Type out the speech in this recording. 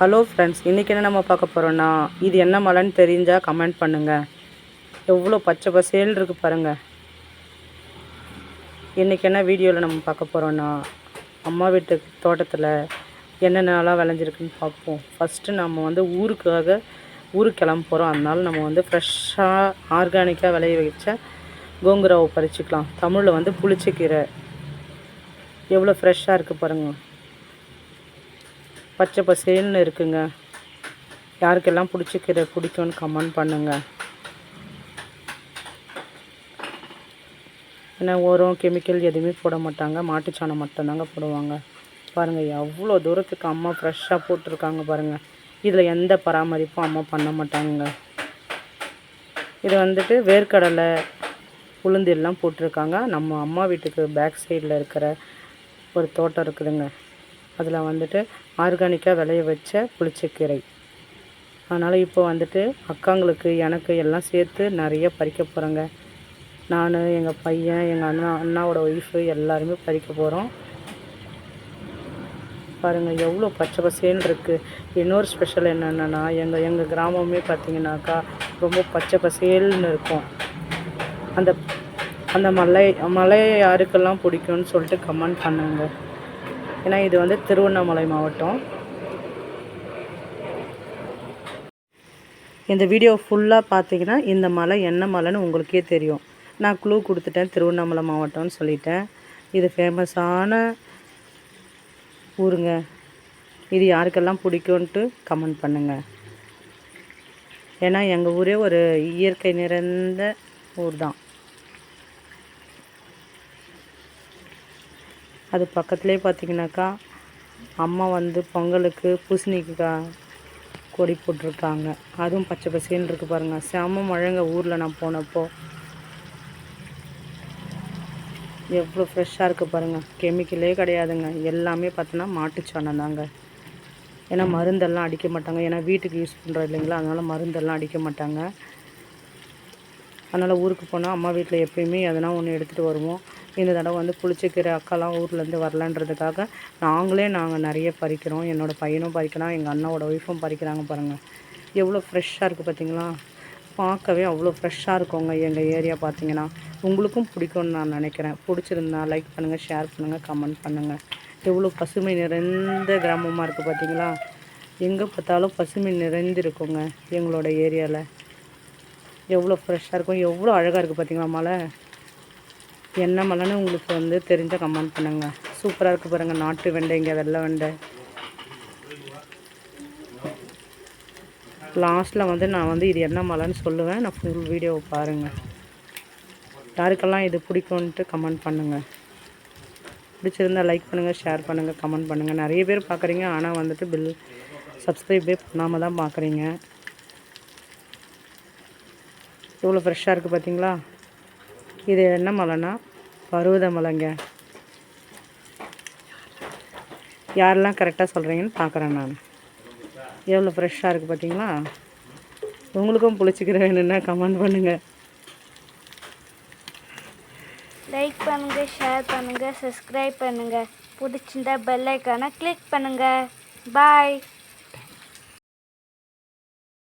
Hello friends இன்றைக்கி என்ன நம்ம பார்க்க போகிறோன்னா இது என்ன மலைன்னு தெரிஞ்சால் கமெண்ட் பண்ணுங்கள் எவ்வளோ பச்சை பசேல் இருக்கு பாருங்கள் இன்றைக்கி என்ன வீடியோவில் நம்ம பார்க்க போகிறோன்னா அம்மா வீட்டு தோட்டத்தில் என்னென்னலாம் விளைஞ்சிருக்குன்னு பார்ப்போம். ஃபஸ்ட்டு நம்ம வந்து ஊருக்காக ஊருக்கு கிளம்ப போகிறோம் அதனால நம்ம வந்து ஃப்ரெஷ்ஷாக ஆர்கானிக்காக விளைய வச்ச கோங்குராவை பறிச்சிக்கலாம். தமிழில் வந்து புளிச்சக்கீரை. எவ்வளோ ஃப்ரெஷ்ஷாக இருக்குது பாருங்கள் பச்சை பசேல்னு இருக்குங்க. யாருக்கெல்லாம் பிடிச்சிக்கிற பிடிக்கும்னு கமெண்ட் பண்ணுங்க. ஏன்னா உரம் கெமிக்கல் எதுவுமே போட மாட்டாங்க. மாட்டுச்சாணம் மட்டும்தாங்க போடுவாங்க. பாருங்கள் எவ்வளோ தூரத்துக்கு அம்மா ஃப்ரெஷ்ஷாக போட்டிருக்காங்க பாருங்கள் இதில் எந்த பராமரிப்பும் அம்மா பண்ண மாட்டாங்க இது வந்துட்டு வேர்க்கடலை உளுந்து எல்லாம் போட்டிருக்காங்க. நம்ம அம்மா வீட்டுக்கு பேக் சைடில் இருக்கிற ஒரு தோட்டம் இருக்குதுங்க. அதில் வந்துட்டு ஆர்கானிக்காக விளைய வச்ச புளிச்சக்கீரை. அதனால் இப்போ வந்துட்டு அக்காங்களுக்கு எனக்கு எல்லாம் சேர்த்து நிறைய பறிக்க போகிறேங்க நான் எங்கள் பையன் எங்கள் அண்ணா அண்ணாவோட ஒய்ஃபு எல்லாருமே பறிக்க போகிறோம் பாருங்கள் எவ்வளோ பச்சை பசேன்னு இருக்குது இன்னொரு ஸ்பெஷல் என்னென்னா எங்கள் எங்கள் கிராமமே பார்த்தீங்கன்னாக்கா ரொம்ப பச்சை பசேல்னு இருக்கும். அந்த அந்த மலை மலை யாருக்கெல்லாம் பிடிக்கும்னு சொல்லிட்டு கமெண்ட் பண்ணுங்க. ஏன்னா இது வந்து திருவண்ணாமலை மாவட்டம். இந்த வீடியோ ஃபுல்லாக பார்த்தீங்கன்னா இந்த மலை என்ன மலைன்னு உங்களுக்கே தெரியும். நான் க்ளூ கொடுத்துட்டேன் திருவண்ணாமலை மாவட்டம்னு சொல்லிட்டேன். இது ஃபேமஸான ஊருங்க. இது யாருக்கெல்லாம் பிடிக்கும்ன்ட்டு கமெண்ட் பண்ணுங்கள் ஏன்னா எங்கள் ஊரே ஒரு இயற்கை நிறைந்த ஊர் தான் அது பக்கத்துலேயே பார்த்தீங்கன்னாக்கா அம்மா வந்து பொங்கலுக்கு பூசணிக்காய் கொடி போட்டிருக்காங்க. அதுவும் பச்சை பசேன்னு இருக்குது பாருங்கள் செம மழைங்க ஊரில் நான் போனப்போ. எவ்வளோ ஃப்ரெஷ்ஷாக இருக்குது பாருங்கள் கெமிக்கலே கிடையாதுங்க. எல்லாமே பார்த்தோன்னா மாட்டுச்சாணம் தாங்க. ஏன்னா மருந்தெல்லாம் அடிக்க மாட்டாங்க. ஏன்னா வீட்டுக்கு யூஸ் பண்ணுறோம் இல்லைங்களா? அதனால் மருந்தெல்லாம் அடிக்க மாட்டாங்க. அதனால் ஊருக்கு போனால் அம்மா வீட்டில் எப்பயுமே எதனா ஒன்று எடுத்துகிட்டு வருவோம். இந்த தடவை வந்து புளிச்சக்கீரை அக்காலாம் ஊர்லேருந்து வரலன்றதுக்காக நாங்களே நாங்கள் நிறைய பறிக்கிறோம். என்னோடய பையனும் பறிக்கிறான் எங்கள் அண்ணாவோட ஒய்ஃபும் பறிக்கிறாங்க பாருங்கள் எவ்வளோ ஃப்ரெஷ்ஷாக இருக்குது பார்த்தீங்களா பார்க்கவே அவ்வளோ ஃப்ரெஷ்ஷாக இருக்குங்க எங்கள் ஏரியா பார்த்தீங்கன்னா உங்களுக்கும் பிடிக்கும்னு நான் நினைக்கிறேன். பிடிச்சிருந்தா லைக் பண்ணுங்கள் ஷேர் பண்ணுங்கள் கமெண்ட் பண்ணுங்கள் எவ்வளோ பசுமை நிறைந்த கிராமமாக இருக்குது பார்த்தீங்களா எங்கே பார்த்தாலும் பசுமை நிறைந்திருக்குங்க எங்களோட ஏரியாவில் எவ்வளோ ஃப்ரெஷ்ஷாக இருக்கும் எவ்வளோ அழகாக இருக்குது பார்த்தீங்களா மலை? என்ன மலைன்னு உங்களுக்கு வந்து தெரிஞ்ச கமெண்ட் பண்ணுங்கள் சூப்பராக இருக்குது பாருங்கள் நாட்டு வெண்டைங்க வெள்ளை வெண்டை. லாஸ்ட்டில் வந்து நான் வந்து இது என்ன மலைன்னு சொல்லுவேன் நான் ஃபுல் வீடியோவை பாருங்கள் யாருக்கெல்லாம் இது பிடிக்கும்ன்ட்டு கமெண்ட் பண்ணுங்கள் பிடிச்சிருந்தா லைக் பண்ணுங்கள் ஷேர் பண்ணுங்கள் கமெண்ட் பண்ணுங்கள் நிறைய பேர் பார்க்குறீங்க ஆனால் வந்துட்டு பில் சப்ஸ்கிரைபே பண்ணாமல் தான் பார்க்குறீங்க எவ்வளோ ஃப்ரெஷ்ஷாக இருக்குது பார்த்தீங்களா இது என்ன மலைன்னா? பருவத மலைங்க. யாரெல்லாம் கரெக்டாக சொல்கிறீங்கன்னு பார்க்குறேன் நான். எவ்வளோ ஃப்ரெஷ்ஷாக இருக்குது பார்த்தீங்களா உங்களுக்கும் புளிச்சிக்கிற வேணும்னா கமெண்ட் பண்ணுங்கள் லைக் பண்ணுங்க ஷேர் பண்ணுங்க சப்ஸ்கிரைப் பண்ணுங்க. பிடிச்சிருந்தா பெல் ஐக்கானை கிளிக் பண்ணுங்க. பாய்